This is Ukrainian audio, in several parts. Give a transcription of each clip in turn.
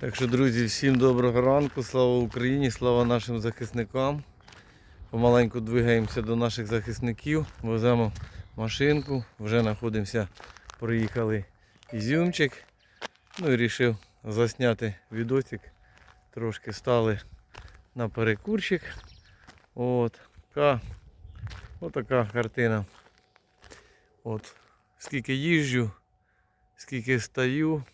Так що, друзі, всім доброго ранку, слава Україні, слава нашим захисникам. Помаленьку двигаємося до наших захисників, веземо машинку, вже знаходимося, проїхали ізюмчик. Ну і вирішив засняти відосик. Трошки стали на перекурчик. От, така, отака картина. От, скільки їжджу, скільки стою,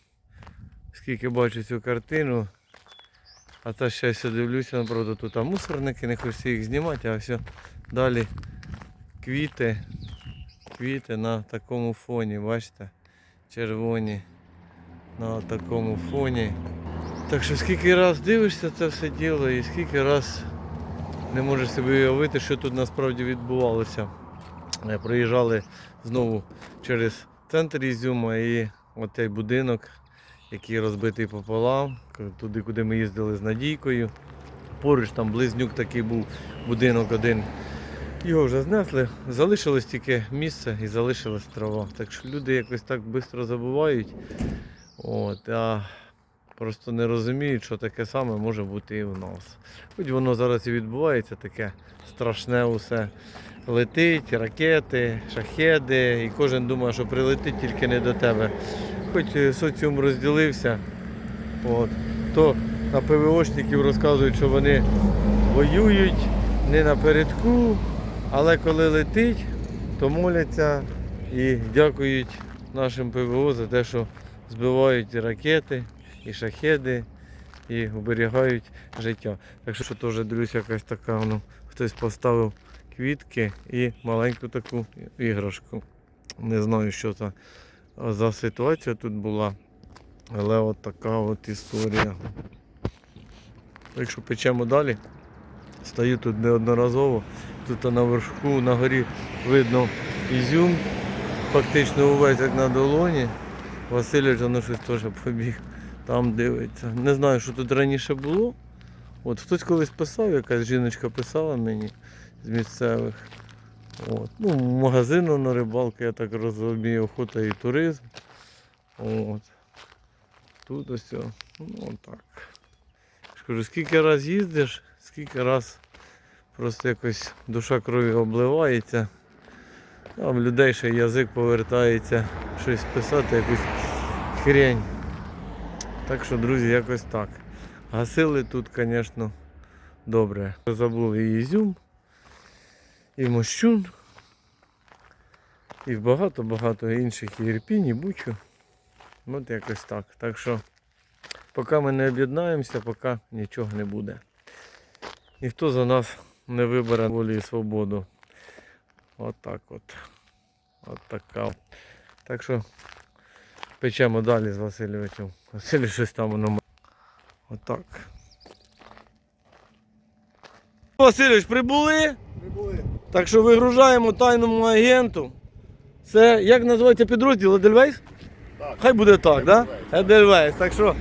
скільки бачу цю картину. А та ще все дивлюся, правда, тут там мусорники, не хочеться їх знімати, а все далі квіти, квіти на такому фоні, бачите? Червоні на такому фоні. Так що скільки раз дивишся це все діло і скільки раз не можеш собі уявити, що тут насправді відбувалося. Проїжджали знову через центр Ізюма і оцей будинок, який розбитий пополам, туди, куди ми їздили з Надійкою. Поруч там близнюк такий був будинок один. Його вже знесли, залишилось тільки місце і залишилась трава. Так що люди якось так швидко забувають. От, а просто не розуміють, що таке саме може бути і в нас. Хоч воно зараз і відбувається таке страшне усе. Летить, ракети, шахеди, і кожен думає, що прилетить тільки не до тебе. Хоч соціум розділився, от, то на ПВОшників розказують, що вони воюють не напередку, але коли летить, то моляться і дякують нашим ПВО за те, що збивають і ракети, і шахеди, і оберігають життя. Так що теж дивлюся, якась така, ну, хтось поставив квітки і маленьку таку іграшку. Не знаю, що це за ситуація тут була, але от така от історія. Так що печемо далі. Стою тут неодноразово. Тут на верху, на горі видно ізюм, фактично увесь як на долоні. Васильович воно щось теж побіг, там дивиться. Не знаю, що тут раніше було. От хтось колись писав, якась жіночка писала мені з місцевих. От. Ну, магазину на рибалку, я так розумію, охота і туризм. От. Тут ось. Ну так. Кажу, скільки раз їздиш, скільки раз просто якось душа крові обливається. В людей ще язик повертається щось писати, якусь хрень. Так що, друзі, якось так. Гасили тут, звісно, добре. Забули і Ізюм, і Мощун, і багато-багато інших і Ірпінь, і Бучу. От якось так. Так що, поки ми не об'єднаємося, поки нічого не буде. Ніхто за нас не вибере волі і свободу. От от. От така. Так що печемо далі з Васильовичем. Василь щось там воно. Отак. Васильович, прибули? Прибули. Так що вигружаємо тайному агенту. Це як називається підрозділ Едельвейс? Так. Хай буде так, да? Edelweiss. Едельвейс. Так що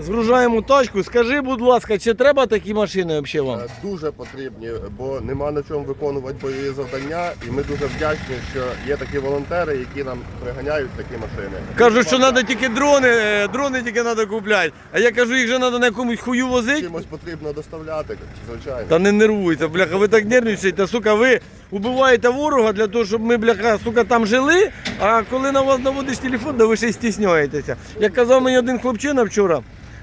згружаємо тачку. Скажи, будь ласка, чи треба такі машини взагалі вам? Е, Дуже потрібні, бо нема на чому виконувати бойові завдання, і ми дуже вдячні, що є такі волонтери, які нам приганяють такі машини. Кажуть, що треба тільки дрони, е, дрони тільки треба купляти. А я кажу, їх же треба на якомусь хую возити. Чимось потрібно доставляти, звичайно. Та не нервуйся, бляха, ви так нервничаєте, сука, ви убиваєте ворога для того, щоб ми, бляха, сука, там жили, а коли на вас наводиш телефон, то ви ще й стісняєтеся. Як казав мені один хлопчина вчора,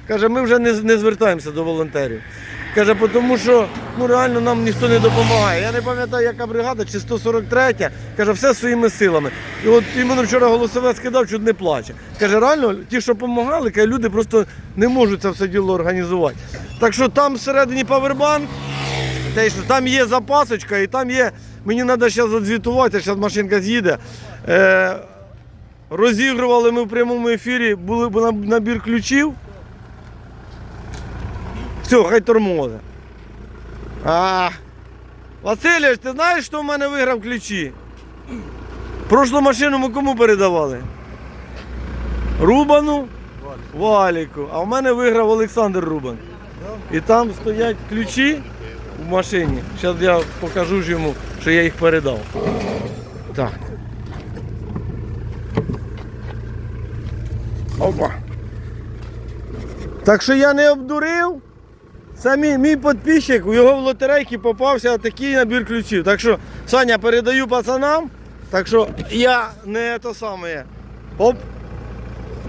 каже, ми вже не, не звертаємося до волонтерів. Каже, тому що ну, реально нам ніхто не допомагає. Я не пам'ятаю, яка бригада, чи 143, каже, все своїми силами. І от іменно вчора голосове скидав, чуть не плаче. Каже, реально, ті, що допомагали, каже, люди просто не можуть це все діло організувати. Так що там всередині павербанк, те, що там є запасочка і там є. Мені треба зараз задзвітувати, зараз машинка з'їде. Е, розігрували ми в прямому ефірі, були набір ключів. Все, хай тормози. А, Васильович, ти знаєш, хто в мене виграв ключі? Прошлу машину ми кому передавали? Рубану? Валіку. А в мене виграв Олександр Рубан. І там стоять ключі в машині. Зараз я покажу ж йому, що я їх передав. Так. Опа. Так що я не обдурив. Це мій, мій підписчик, у його в лотерейці попався такий набір ключів. Так що, Саня, передаю пацанам. Так що я не то саме. Оп,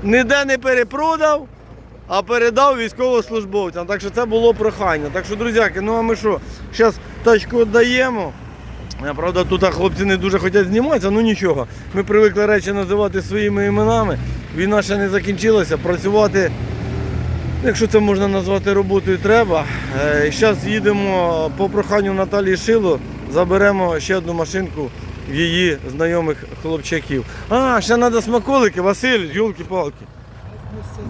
ніде не перепродав, а передав військовослужбовцям. Так що це було прохання. Так що, друзяки, ну а ми що, зараз тачку віддаємо. А, Правда, тут хлопці не дуже хочуть зніматися, ну нічого. Ми привикли речі називати своїми іменами. Війна ще не закінчилася. Працювати, якщо це можна назвати роботою, треба. Зараз їдемо по проханню Наталії Шило, заберемо ще одну машинку в її знайомих хлопчаків. А, ще треба смаколики, Василь, йолки-палки.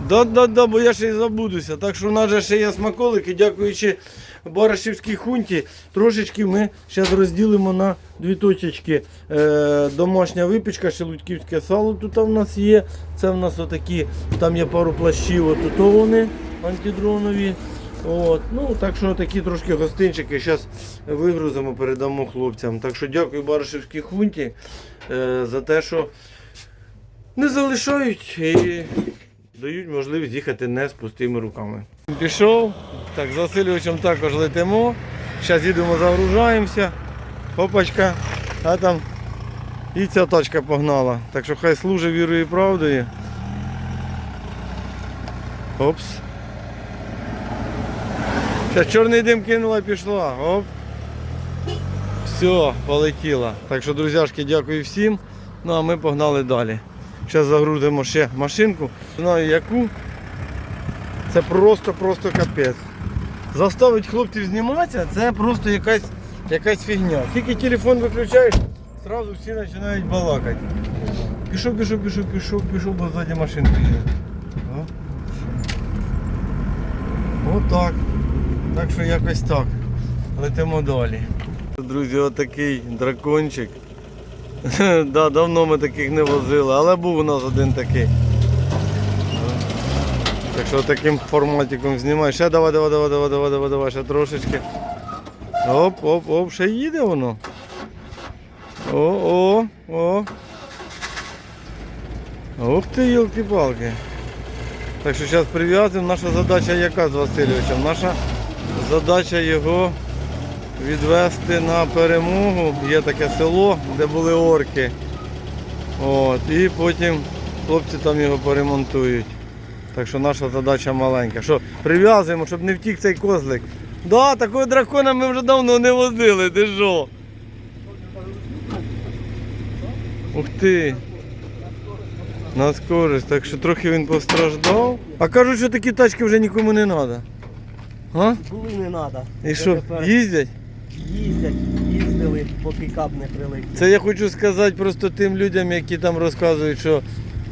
Да, да, да, бо я ще й забудуся. Так що в нас же ще є смаколики, дякуючи Барашівській хунті. Трошечки ми зараз розділимо на дві точечки. Е, домашня випічка, шелудьківське сало тут в нас є. Це в нас отакі, там є пару плащів, отут вони антидронові. От, ну, так що такі трошки гостинчики зараз вигрузимо, передамо хлопцям. Так що дякую Барашівській хунті е, за те, що не залишають і дають можливість їхати не з пустими руками. Пішов, так, з Васильовичем також летимо. Зараз їдемо, загружаємося. Опачка, а там і ця тачка погнала. Так що хай служить вірою і правдою. Опс. Зараз чорний дим кинула і пішла. Оп. Все, полетіла. Так що, друзяшки, дякую всім. Ну а ми погнали далі. Зараз загрузимо ще машинку. Знаю яку. Це просто-просто капець. Заставить хлопців зніматися, це просто якась, якась фігня. Тільки телефон виключаєш, одразу всі починають балакати. Пішов, пішов, пішов, пішов, пішов, бо ззаді. О. Отак. Так що якось так. Летимо далі. Друзі, отакий дракончик. да, давно ми таких не возили, але був у нас один такий. Так що таким форматиком знімай. Ще давай, давай, давай, давай, давай, давай, давай, ще трошечки. Оп, оп, оп, ще їде воно. О, о, о. Ух ти, йолки-палки. Так що зараз прив'язуємо. Наша задача яка з Васильовичем? Наша задача його відвести на перемогу. Є таке село, де були орки. От, і потім хлопці там його поремонтують. Так що наша задача маленька. Що прив'язуємо, щоб не втік цей козлик. Да, такого дракона ми вже давно не возили, ти що? Ух ти. На скорость, так що трохи він постраждав. А кажуть, що такі тачки вже нікому не треба. А? Були не треба. І що, їздять? Їздять, їздили, поки кап не прилетів. Це я хочу сказати просто тим людям, які там розказують, що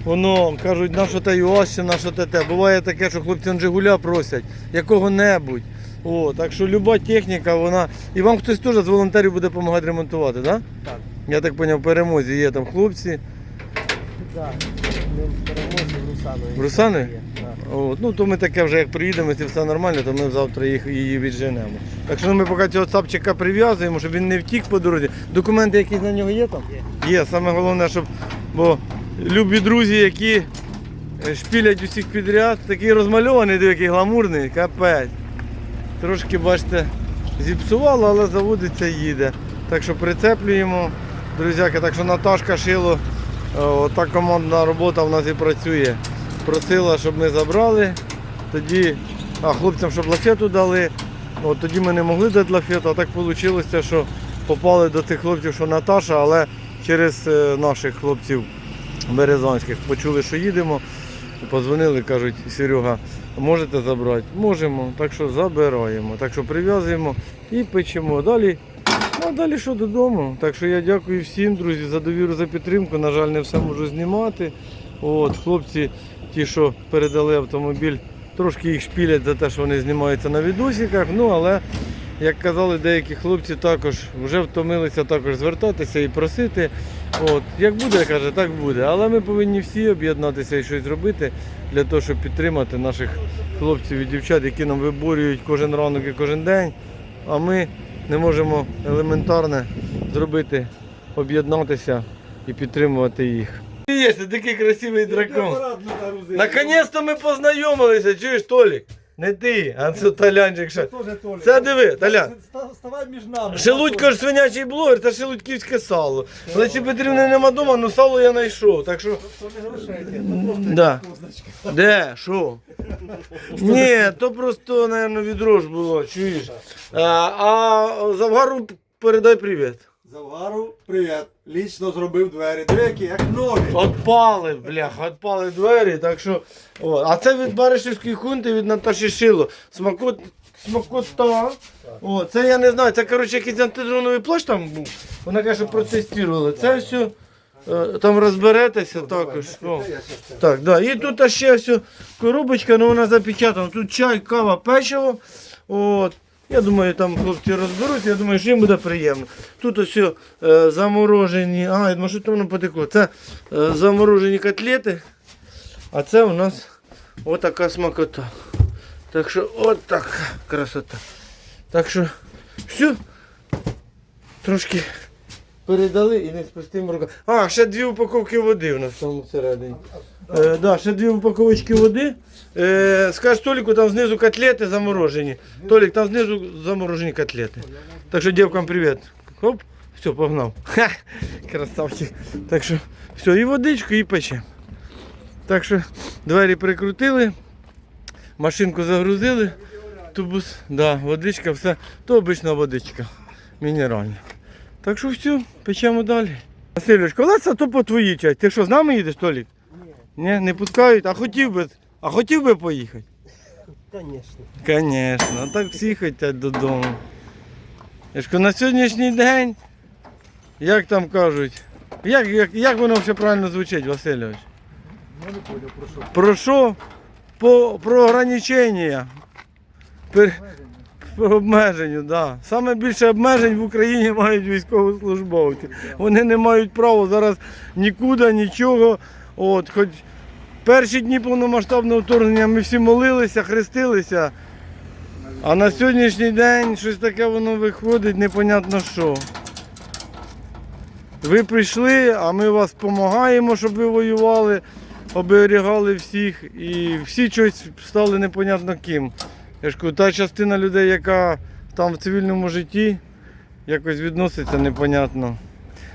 воно кажуть, на що те ЮАЗ чи на що те те. Буває таке, що хлопці он Жигуля просять, якого-небудь. О, так що люба техніка, вона. І вам хтось теж з волонтерів буде допомагати ремонтувати, так? Да? Так, Я так зрозумів, в перемозі є там хлопці. так. В перемозі в Русанові. В Русанові? Є. От, ну то ми таке вже як приїдемо, якщо все нормально, то ми завтра їх її відженемо. Так що ну, ми поки цього цапчика прив'язуємо, щоб він не втік по дорозі. Документи якісь на нього є там? Є. Є, саме головне, щоб. Бо любі друзі, які е, шпілять усіх підряд, такий розмальований, диви, який гламурний, капець. Трошки, бачите, зіпсувало, але заводиться їде. Так що прицеплюємо, друзяки. Так що Наташка Шило, е, ота командна робота в нас і працює. Просила, щоб ми забрали. Тоді, а хлопцям, щоб лафету дали. От тоді ми не могли дати лафету, а так вийшло, що попали до тих хлопців, що Наташа, але через е, наших хлопців березанських почули, що їдемо. Позвонили, кажуть, Серега, можете забрати? Можемо, так що забираємо. Так що прив'язуємо і печемо. Далі, ну, далі що додому. Так що я дякую всім, друзі, за довіру, за підтримку. На жаль, не все можу знімати. От, хлопці, ті, що передали автомобіль, трошки їх шпілять за те, що вони знімаються на відосиках. Ну, але, як казали деякі хлопці, також вже втомилися також звертатися і просити. От, як буде, каже, так буде. Але ми повинні всі об'єднатися і щось зробити для того, щоб підтримати наших хлопців і дівчат, які нам виборюють кожен ранок і кожен день. А ми не можемо елементарне зробити, об'єднатися і підтримувати їх. Є, ти такий красивий дракон. Наконець-то ми познайомилися, чуєш, Толік? Не ти, а це Толянчик ще. Це теж Толік. Це диви, Толян. Ста- Ставай між нами. Шелудько ж свинячий блогер, це шелудьківське сало. Лесі Петрівни нема дома, ну сало я знайшов. Так що. То не грошейки, Да. Де? Що? Ні, то просто, мабуть, відро ж було, чуєш. А, а Завгару передай привіт. Завгару, привіт. Лічно зробив двері. Диви, які, як нові. Отпали, бляха, отпали двері, так що. О. А це від Баришівської хунти, від Наташі Шило. Смакот, смакота. О, це я не знаю, це коротше якийсь антидроновий плащ там був. Вона каже, що протестували. Це все. е, Там розберетеся також. О. Так, да. І тут ще все коробочка, ну вона запечатана. Тут чай, кава, печиво. От. Я думаю, там хлопці розберуть, я думаю, що їм буде приємно. Тут ось е, заморожені. А, я думаю, що воно потекло. Це е, заморожені котлети. А це у нас отака смакота. Так що от така красота. Так що все. Трошки передали і не з пустим руками. А, ще дві упаковки води у нас там всередині. Е, да, ще дві упаковочки води. Е, скаж Толіку, там знизу котлети заморожені. Толік, там знизу заморожені котлети. Так що дівкам привіт. Хоп, все, погнав. Ха, красавчик. Так що, все, і водичку, і пече. Так що двері прикрутили, машинку загрузили, тубус, да, водичка, все. То обична водичка. Мінеральна. Так що все, печемо далі. Васильович, коли то по твоїй часті? Ти що, з нами їдеш, Толік? Ні, не пускають, а хотів би, а хотів би поїхати. Конечно. Звісно, так всі хочуть додому. Я ж кажу, на сьогоднішній день, як там кажуть, як, як, як воно все правильно звучить, Васильович? Я не понял, про що. Про що? По, про ограничення. Пер, по обмеженню, так. Да. Саме більше обмежень в Україні мають військовослужбовці. Вони не мають права зараз нікуди, нічого. От, хоч перші дні повномасштабного вторгнення ми всі молилися, хрестилися. А на сьогоднішній день щось таке воно виходить, непонятно що. Ви прийшли, а ми вас допомагаємо, щоб ви воювали, оберігали всіх. І всі щось стали непонятно ким. Я ж кажу, та частина людей, яка там в цивільному житті, якось відноситься непонятно.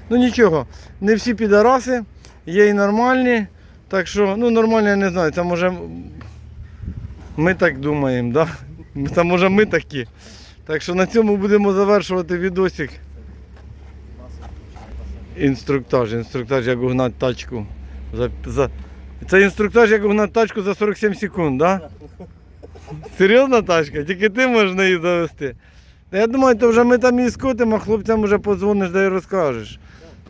Ну нічого, не всі підараси, є і нормальні. Так що, ну нормальні я не знаю, це може ми так думаємо, да? Це може ми такі. Так що на цьому будемо завершувати відосик. Інструктаж, інструктаж, як угнати тачку. За, за... Це інструктаж, як угнати тачку за 47 секунд, так? Да? Серйозна тачка? Тільки ти можеш її завести. Я думаю, то вже ми там її скотимо, а хлопцям вже подзвониш да й розкажеш.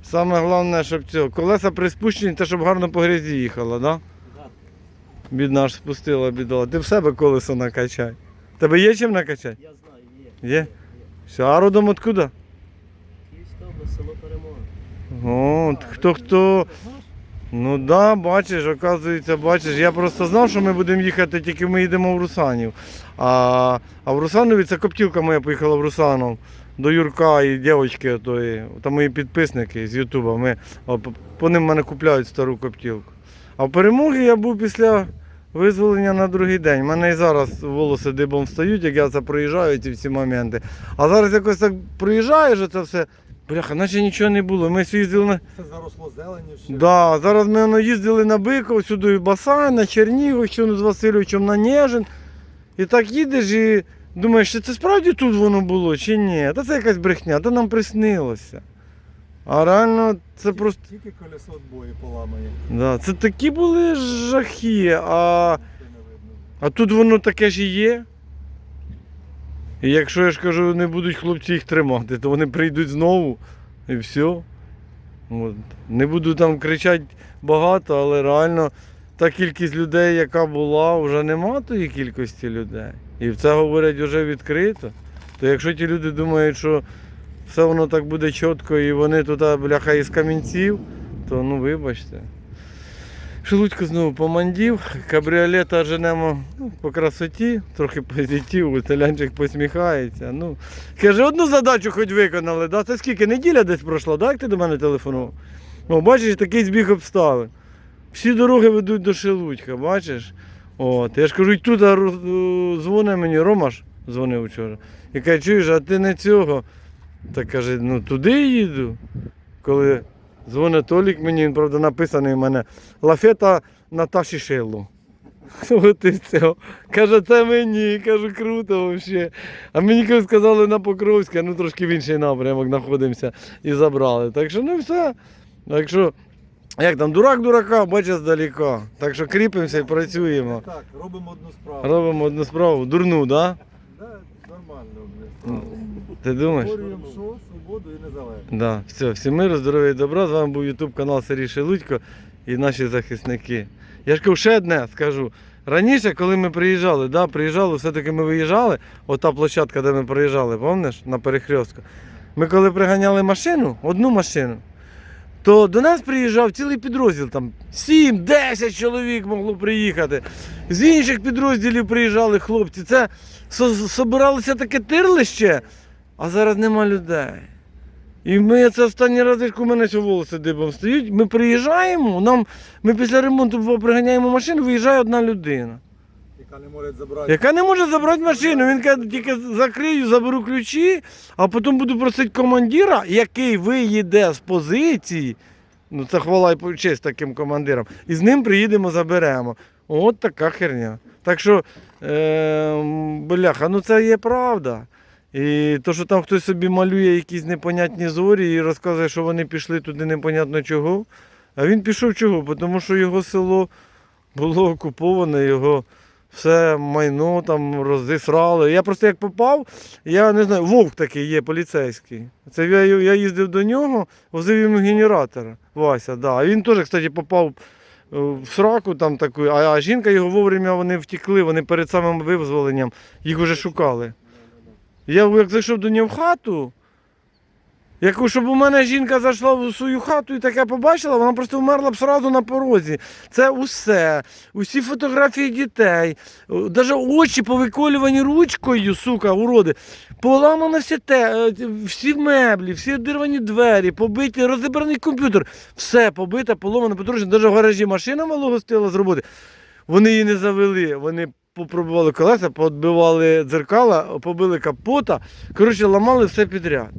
Саме головне, щоб цього. Колеса приспущені, та щоб гарно по грязі їхала, так? Да? Бідна аж спустила, бідола. Ти в себе колесо накачай. Тебе є чим накачати? Я знаю, є. Є? Все, а родом откуда? Київська область, село Перемога. О, хто хто. Ну так, да, бачиш, оказується, бачиш. Я просто знав, що ми будемо їхати, тільки ми їдемо в Русанів. А, а в Русанові це коптілка моя поїхала в Русанов до Юрка і дівчинки тої, там мої підписники з Ютуба. Ми, по- ним мене купляють стару коптілку. А в перемогі я був після визволення на другий день. У мене і зараз волоси дибом встають, як я це проїжджаю, ці всі моменти. А зараз якось так проїжджаєш це все. Бляха, наче нічого не було. Ми їздили на. Це заросло зеленю ще. Да, зараз ми воно, їздили на Биков, сюди в Басай, на Чернігов, що з Васильовичем на Нежин. І так їдеш і думаєш, що це справді тут воно було чи ні? Та це якась брехня, то нам приснилося. А реально це просто. Тільки колесо бою поламає. Да, це такі були жахи, а, а тут воно таке ж і є. І якщо я ж кажу, не будуть хлопці їх тримати, то вони прийдуть знову і все. От. Не буду там кричати багато, але реально та кількість людей, яка була, вже нема тої кількості людей. І це говорять вже відкрито. То якщо ті люди думають, що все воно так буде чітко і вони тут а, бляха із камінців, то ну вибачте. Шелудько знову помандів, кабріолета женемо ну, по красоті, трохи позитиву, італянчик посміхається. Ну, каже, одну задачу хоч виконали, да? це скільки? Неділя десь пройшла, як ти до мене телефонував? О, бачиш, такий збіг обставин. Всі дороги ведуть до Шелудька, бачиш? От, я ж кажу, і тут е, дзвонить мені, Ромаш дзвонив вчора. І каже, чуєш, а ти не цього. Так каже, ну туди їду. Коли дзвонить Толік мені, він, правда, написаний в мене Лафета Наташі Шиллу. От і все. Каже, це мені. Кажу, круто взагалі. А мені коли сказали на Покровське, ну трошки в інший напрямок знаходимося і забрали. Так що ну все. Так що, як там, дурак дурака, бачить здаліка. Так що кріпимося і працюємо. Так, робимо одну справу. Робимо одну справу, дурну, так? Да, нормально. Блін. Ти думаєш? Створюємо що? Свободу і незалежність. Да, все, всім миру, здоров'я і добра. З вами був Ютуб канал Сергій Шелудько і наші захисники. Я ж кажу, ще одне скажу. Раніше, коли ми приїжджали, да, приїжджали, все-таки ми виїжджали, ота площадка, де ми приїжджали, пам'ятаєш, на перехрестку. Ми коли приганяли машину, одну машину, то до нас приїжджав цілий підрозділ, там 7-10 чоловік могло приїхати. З інших підрозділів приїжджали хлопці. Це собиралося таке тирлище, а зараз нема людей. І ми це останній раз, як у мене ці волоси дибом стають. Ми приїжджаємо, нам, ми після ремонту приганяємо машину, виїжджає одна людина, Яка не може забрати. яка не може забрати машину. Він каже, тільки закрию, заберу ключі, а потім буду просити командира, який виїде з позиції. Ну це хвала і честь таким командирам. І з ним приїдемо, заберемо. От така херня. Так що, е, бляха, ну це є правда. І то, що там хтось собі малює якісь непонятні зорі і розказує, що вони пішли туди непонятно чого. А він пішов чого? Тому що його село було окуповане, його все майно там розісрали. Я просто як попав, я не знаю, вовк такий є поліцейський. Це я, я їздив до нього, возив йому генератора. Вася, да. А він теж, кстати, попав е, в сраку там таку, а, а жінка його вовремя вони втекли, вони перед самим визволенням їх уже шукали. Я як зайшов до нього в хату, яку, щоб у мене жінка зайшла в свою хату і таке побачила, вона просто вмерла б сразу на порозі. Це усе, усі фотографії дітей, навіть очі повиколювані ручкою, сука, уроди. Поламано все те, е, всі меблі, всі одірвані двері, побиті, розібраний комп'ютер. Все побите, поломано, потрушено. Навіть в гаражі машина малого стояла з роботи. Вони її не завели, вони попробували колеса, подбивали дзеркала, побили капота. Коротше, ламали все підряд.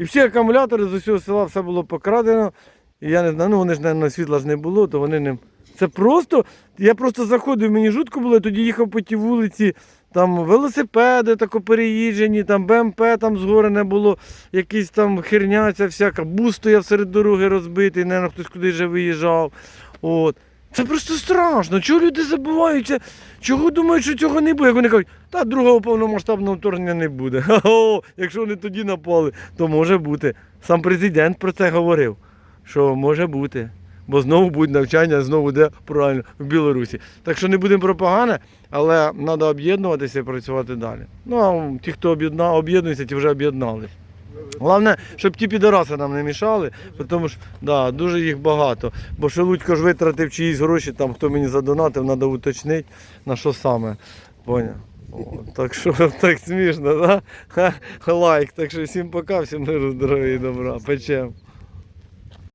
І всі акумулятори з усього села все було покрадено. І я не знаю, ну вони ж на світла ж не було, то вони не. Це просто. Я просто заходив, мені жутко було, я тоді їхав по тій вулиці, там велосипеди тако переїжджені, там БМП там згорене було, якісь там херня ця всяка, бус стояв серед дороги розбитий, не хтось кудись вже виїжджав. От. Це просто страшно. Чого люди забуваються? Чого думають, що цього не буде? Як вони кажуть, та другого повномасштабного вторгнення не буде. Ха-ха, якщо вони тоді напали, то може бути. Сам президент про це говорив, що може бути. Бо знову будуть навчання, знову де правильно в Білорусі. Так що не будемо про погане, але треба об'єднуватися і працювати далі. Ну а ті, хто об'єдна, об'єднується, ті вже об'єднались. Головне, щоб ті підараси нам не мішали, тому що да, дуже їх багато. Бо Шелудько ж витратив чиїсь гроші, там хто мені задонатив, треба уточнити, на що саме. Поняв? Так що так смішно, да? Ха, Лайк. Так що всім пока, всім миру, здоров'я і добра. Печем.